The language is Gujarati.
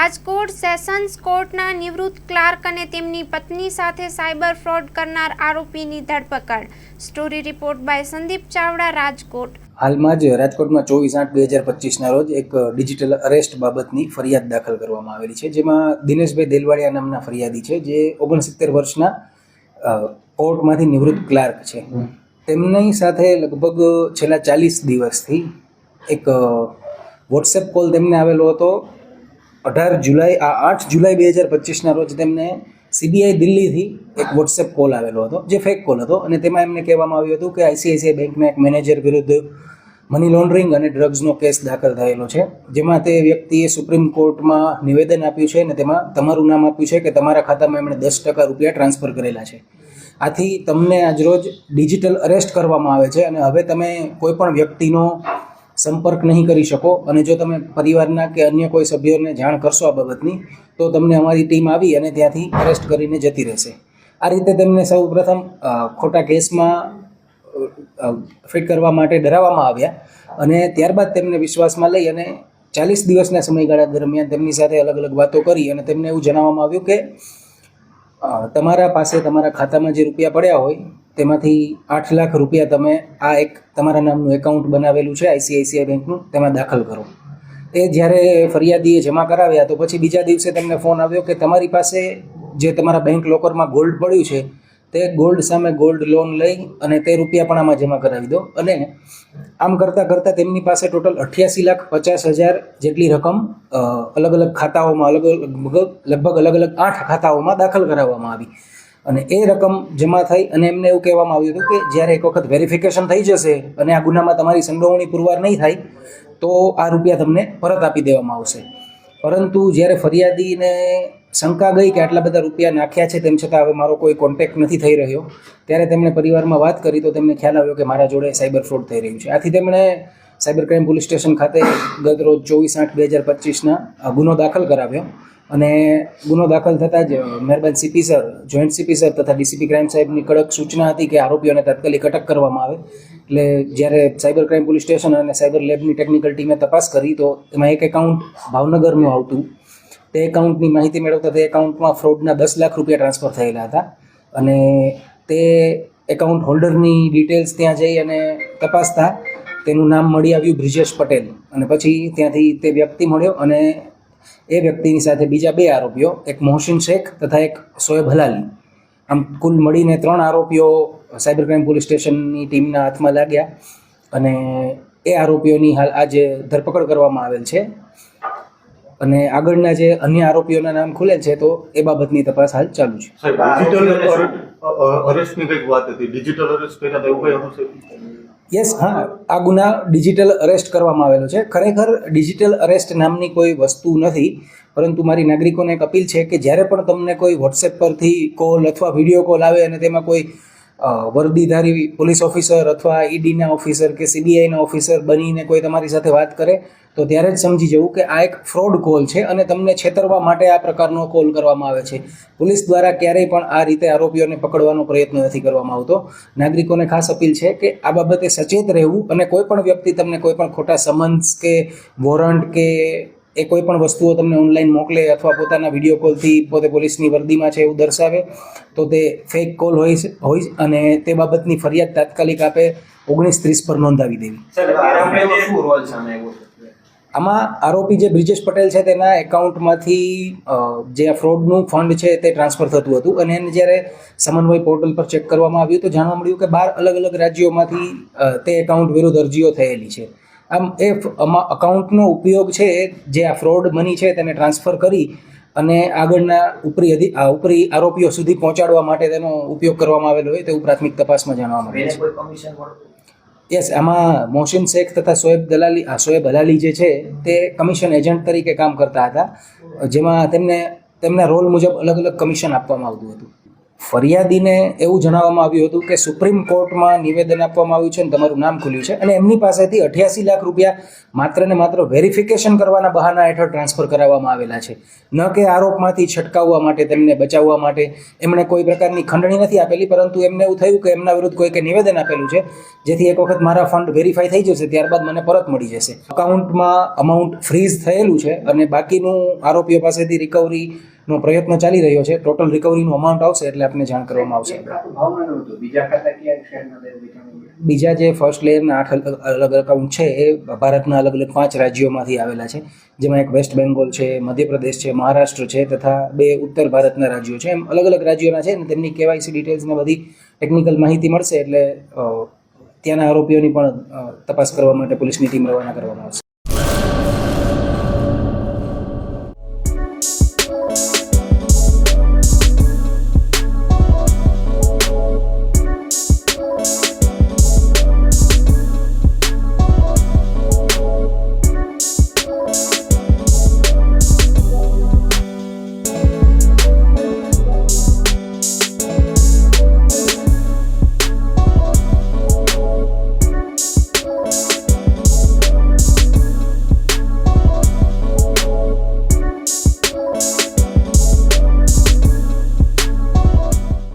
રાજકોટ સેશન્સ કોર્ટના નિવૃત્ત ક્લાર્ક અને તેમની પત્ની સાથે સાયબર ફ્રોડ કરનાર આરોપીની ધરપકડ. Story report by Sandeep Chavda, Rajkot. હાલમાં જ રાજકોટમાં ચોવીસ આઠ બે હજાર પચીસના રોજ એક ડિજિટલ અરેસ્ટ બાબતની ફરિયાદ દાખલ કરવામાં આવેલી છે, જેમાં દિનેશભાઈ દેલવાડિયા નામના ફરિયાદી છે, જે ઓગણસિત્તેર વર્ષના કોર્ટમાંથી નિવૃત્ત ક્લાર્ક છે. તેમની સાથે લગભગ છેલ્લા ચાલીસ દિવસથી એક વોટ્સએપ કોલ તેમને આવેલો હતો. અઢાર જુલાઈ, આ આઠ જુલાઈ બે હજાર પચીસના રોજ તેમને સીબીઆઈ દિલ્હીથી એક વોટ્સએપ કોલ આવેલો હતો, જે ફેક કોલ હતો. અને તેમાં એમને કહેવામાં આવ્યું હતું કે આઈસીઆઈસીઆઈ બેંકના એક મેનેજર વિરુદ્ધ મની લોન્ડરિંગ અને ડ્રગ્સનો કેસ દાખલ થયેલો છે, જેમાં તે વ્યક્તિએ સુપ્રીમ કોર્ટમાં નિવેદન આપ્યું છે અને તેમાં તમારું નામ આપ્યું છે કે તમારા ખાતામાં એમણે દસ ટકા રૂપિયા ટ્રાન્સફર કરેલા છે. આથી તમને આજરોજ ડિજિટલ અરેસ્ટ કરવામાં આવે છે અને હવે તમે કોઈપણ વ્યક્તિનો સંપર્ક નહીં કરી શકો અને જો તમે પરિવારના કે અન્ય કોઈ સભ્યોને જાણ કરશો આ બાબતની, તો તમને અમારી ટીમ આવી અને ત્યાંથી અરેસ્ટ કરીને જતી રહેશે. આ રીતે તેમને સૌ પ્રથમ ખોટા કેસમાં ફિટ કરવા માટે ડરાવવામાં આવ્યા અને ત્યારબાદ તેમને વિશ્વાસમાં લઈ અને ચાલીસ દિવસના સમયગાળા દરમિયાન તેમની સાથે અલગ અલગ વાતો કરી અને તેમને એવું જણાવવામાં આવ્યું કે તમારા પાસે તમારા ખાતામાં જે રૂપિયા પડ્યા હોય તેમાંથી આઠ લાખ રૂપિયા તમે આ એક તમારા નામનું એકાઉન્ટ બનાવેલું છે આઈસીઆઈસીઆઈ બેંકનું, તેમાં દાખલ કરો. એ જ્યારે ફરિયાદીએ જમા કરાવ્યા, તો પછી બીજા દિવસે તમને ફોન આવ્યો કે તમારી પાસે જે તમારા બેંક લોકરમાં ગોલ્ડ પડ્યું છે, તે ગોલ્ડ સામે ગોલ્ડ લોન લઈ અને તે રૂપિયા પણ આમાં જમા કરાવી દો. અને આમ કરતાં કરતાં તેમની પાસે ટોટલ અઠ્યાસી લાખ પચાસ હજાર જેટલી રકમ અલગ અલગ ખાતાઓમાં, અલગ અલગ લગભગ અલગ અલગ આઠ ખાતાઓમાં દાખલ કરાવવામાં આવી. અને એ રકમ જમા થઈ અને એમને એવું કહેવામાં આવ્યું હતું કે જ્યારે એક વખત વેરિફિકેશન થઈ જશે અને આ ગુનામાં તમારી સંડોવણી પુરવાર નહીં થાય, તો આ રૂપિયા તમને પરત આપી દેવામાં આવશે. પરંતુ જ્યારે ફરિયાદીને શંકા ગઈ કે આટલા બધા રૂપિયા નાખ્યા છે, તેમ છતાં હવે મારો કોઈ કોન્ટેક્ટ નથી થઈ રહ્યો, ત્યારે તેમણે પરિવારમાં વાત કરી તો તેમને ખ્યાલ આવ્યો કે મારા જોડે સાયબર ફ્રોડ થઈ રહ્યું છે. આથી તેમણે સાયબર ક્રાઇમ પોલીસ સ્ટેશન ખાતે ગત રોજ ચોવીસ આઠ બે હજાર પચીસના ગુનો દાખલ કરાવ્યો. અને ગુનો દાખલ થતાં જ મહેરબાન CP sir, joint CP sir તથા ડીસીપી ક્રાઇમ સાહેબની કડક સૂચના હતી કે આરોપીઓને તાત્કાલિક અટક કરવામાં આવે. એટલે જ્યારે સાયબર ક્રાઇમ પોલીસ સ્ટેશન અને સાયબર લેબની ટેકનિકલ ટીમે તપાસ કરી, તો એમાં એક એકાઉન્ટ ભાવનગરનું આવતું. તે એકાઉન્ટની માહિતી મેળવતા તે એકાઉન્ટમાં ફ્રોડના દસ લાખ રૂપિયા ટ્રાન્સફર થયેલા હતા. અને તે એકાઉન્ટ હોલ્ડરની ડિટેલ્સ ત્યાં જઈ અને તપાસતા તેનું નામ મળી આવ્યું બ્રિજેશ પટેલ. અને પછી ત્યાંથી તે વ્યક્તિ મળ્યો અને એ વ્યક્તિની સાથે બીજા બે આરોપીઓ એક મોહસિન શેખ તથા એક સોએબ હલાલી. આમ કુલ મળીને ત્રણ આરોપીઓ સાયબર ક્રાઇમ પોલીસ સ્ટેશનની ટીમના હાથમાં લાગ્યા અને એ આરોપીઓની હાલ આજે ધરપકડ કરવામાં આવેલ છે અને આગળના જે અન્ય આરોપીઓના નામ ખુલેલ છે તો એ બાબતની તપાસ હાલ ચાલુ છે. અરેસ્ટની કંઈક વાત હતી? ડિજિટલ અરેસ્ટ કર્યા એવું કઈ હતું યસ હા, આ ગુના ડિજિટલ અરેસ્ટ કરવામાં આવેલો છે. ખરેખર ડિજિટલ અરેસ્ટ નામની કોઈ વસ્તુ નથી, પરંતુ મારી નાગરિકોને એક અપીલ છે કે જ્યારે પણ તમને કોઈ વોટ્સએપ પરથી કોલ અથવા વીડિયો કોલ આવે અને તેમાં કોઈ વર્દીધારી પોલીસ ઓફિસર અથવા ઈડીના ઓફિસર કે સીબીઆઈના ઓફિસર બનીને કોઈ તમારી સાથે વાત કરે તો ત્યારે જ સમજી જવું કે આ એક ફ્રોડ કોલ છે અને તમને છેતરવા માટે આ પ્રકારનો કોલ કરવામાં આવે છે. પોલીસ દ્વારા ક્યારેય પણ આ રીતે આરોપીઓને પકડવાનો પ્રયત્ન નથી કરવામાં આવતો. નાગરિકોને ખાસ અપીલ છે કે આ બાબતે સચેત રહેવું અને કોઈ પણ વ્યક્તિ તમને કોઈ પણ ખોટા સમન્સ કે વોરંટ કે એ કોઈ પણ વસ્તુઓ તમને ઓનલાઈન મોકલે અથવા પોતાના વીડિયો કોલથી પોતે પોલીસની વર્દીમાં છે એવું દર્શાવે, તો તે ફેક કોલ હોય હોય અને તે બાબતની ફરિયાદ તાત્કાલિક આપે ઓગણીસ ત્રીસ પર નોંધાવી દેવી. આમાં આરોપી જે બ્રિજેશ પટેલ છે તેના એકાઉન્ટમાંથી જે ફ્રોડનું ફંડ છે તે ટ્રાન્સફર થતું હતું અને એને જ્યારે સમન્વય પોર્ટલ પર ચેક કરવામાં આવ્યું તો જાણવા મળ્યું કે બાર અલગ અલગ રાજ્યોમાંથી તે એકાઉન્ટ વિરુદ્ધ અરજીઓ થયેલી છે. આમ એ અકાઉન્ટનો ઉપયોગ છે જે આ ફ્રોડ મની છે તેને ટ્રાન્સફર કરી અને આગળના ઉપરી અધિ ઉપરી આરોપીઓ સુધી પહોંચાડવા માટે તેનો ઉપયોગ કરવામાં આવેલો હોય તેવું પ્રાથમિક તપાસમાં જાણવા મળે છે. યસ આમાં મોહસિન શેખ તથા સોએબ દલાલી, આ સોએબ હલાલી જે છે, તે કમિશન એજન્ટ તરીકે કામ કરતા હતા, જેમાં તેમને, તેમના રોલ મુજબ અલગ અલગ કમિશન આપવામાં આવતું હતું. ફરિયાદીને એવું જણાવવામાં આવ્યું હતું કે સુપ્રીમ કોર્ટમાં નિવેદન આપવામાં આવ્યું છે અને તમારું નામ ખુલ્યું છે અને એમની પાસેથી અઠ્યાસી લાખ રૂપિયા માત્ર ને માત્ર વેરિફિકેશન કરવાના બહાના હેઠળ ટ્રાન્સફર કરાવવામાં આવેલા છે. ન કે આરોપમાંથી છટકાવવા માટે, તેમને બચાવવા માટે. એમણે કોઈ પ્રકારની ખંડણી નથી આપેલી, પરંતુ એમને એવું થયું કે એમના વિરુદ્ધ કોઈકે નિવેદન આપેલું છે. જેથી એક વખત મારા ફંડ વેરીફાઈ થઈ જશે, ત્યારબાદ મને પરત મળી જશે. અકાઉન્ટમાં અમાઉન્ટ ફ્રીઝ થયેલું છે અને બાકીનું આરોપીઓ પાસેથી રિકવરીનો પ્રયત્ન ચાલી રહ્યો છે. ટોટલ રિકવરીનું અમાઉન્ટ આવશે એટલે આપને જાણ કરવામાં આવશે. બીજા જે ફર્સ્ટ લેયરના આઠ અલગ અલગ અકાઉન્ટ છે એ ભારતના અલગ અલગ પાંચ રાજ્યોમાંથી આવેલા છે. જેમાં એક વેસ્ટ બેંગોલ છે મધ્યપ્રદેશ છે મહારાષ્ટ્ર છે તથા બે ઉત્તર ભારતના રાજ્યો છે. એમ અલગ અલગ રાજ્યોના છે અને તેમની કેવાયસી ડિટેલ્સને બધી ટેકનિકલ માહિતી મળશે એટલે ત્યાંના આરોપીઓની પણ તપાસ કરવા માટે પોલીસની ટીમ રવાના કરવામાં આવશે.